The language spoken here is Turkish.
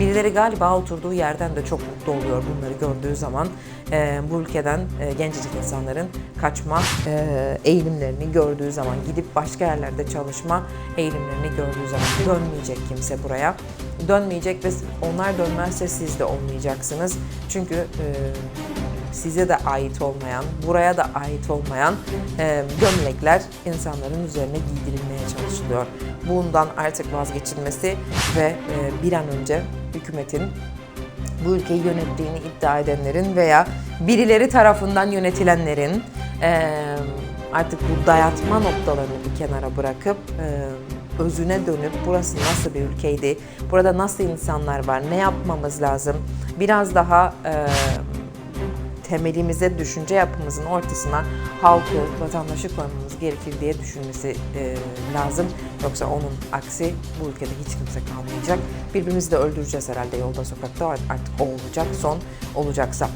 Birileri galiba oturduğu yerden de çok mutlu oluyor bunları gördüğü zaman. Ee, bu ülkeden e, gencecik insanların kaçma e, eğilimlerini gördüğü zaman, gidip başka yerlerde çalışma eğilimlerini gördüğü zaman dönmeyecek kimse buraya. Dönmeyecek ve onlar dönmezse siz de olmayacaksınız. Çünkü e, size de ait olmayan, buraya da ait olmayan e, gömlekler insanların üzerine giydirilmeye çalışılıyor. Bundan artık vazgeçilmesi ve e, bir an önce hükümetin bu ülkeyi yönettiğini iddia edenlerin veya birileri tarafından yönetilenlerin e, artık bu dayatma noktalarını bir kenara bırakıp e, özüne dönüp burası nasıl bir ülkeydi, burada nasıl insanlar var, ne yapmamız lazım, biraz daha temelimize, düşünce yapımızın ortasına halkı, vatandaşı koymamız gerekir diye düşünmesi e, lazım. Yoksa onun aksi bu ülkede hiç kimse kalmayacak. Birbirimizi de öldüreceğiz herhalde yolda, sokakta. Artık o olacak, son olacaksa.